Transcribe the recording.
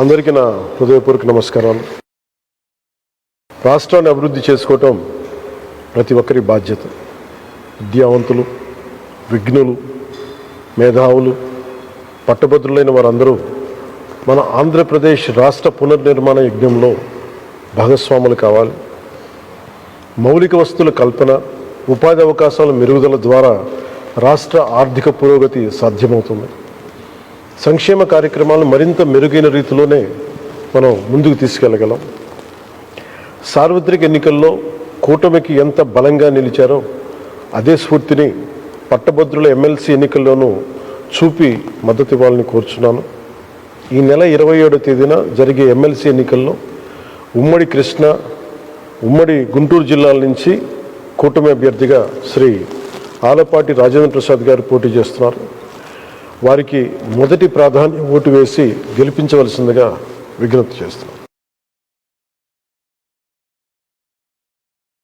అందరికీ నా హృదయపూర్వక నమస్కారాలు. రాష్ట్రాన్ని అభివృద్ధి చేసుకోవటం ప్రతి ఒక్కరి బాధ్యత. విద్యావంతులు విఘ్నులు మేధావులు పట్టభద్రులైన వారందరూ మన ఆంధ్రప్రదేశ్ రాష్ట్ర పునర్నిర్మాణ యజ్ఞంలో భాగస్వాములు కావాలి. మౌలిక వస్తువుల కల్పన ఉపాధి అవకాశాల మెరుగుదల ద్వారా రాష్ట్ర ఆర్థిక పురోగతి సాధ్యమవుతుంది. సంక్షేమ కార్యక్రమాలను మరింత మెరుగైన రీతిలోనే మనం ముందుకు తీసుకెళ్ళగలం. సార్వత్రిక ఎన్నికల్లో కూటమికి ఎంత బలంగా నిలిచారో అదే స్ఫూర్తిని పట్టభద్రుల ఎమ్మెల్సీ ఎన్నికల్లోనూ చూపి మద్దతు ఇవ్వాలని కోరుచున్నాను. ఈ నెల ఇరవై ఏడో తేదీన జరిగే ఎమ్మెల్సీ ఎన్నికల్లో ఉమ్మడి కృష్ణ ఉమ్మడి గుంటూరు జిల్లాల నుంచి కూటమి అభ్యర్థిగా శ్రీ ఆలపాటి రాజేంద్ర ప్రసాద్ గారు పోటీ చేస్తున్నారు. వారికి మొదటి ప్రాధాన్యం ఓటు వేసి గెలిపించవలసిందిగా విజ్ఞప్తి చేస్తున్నాను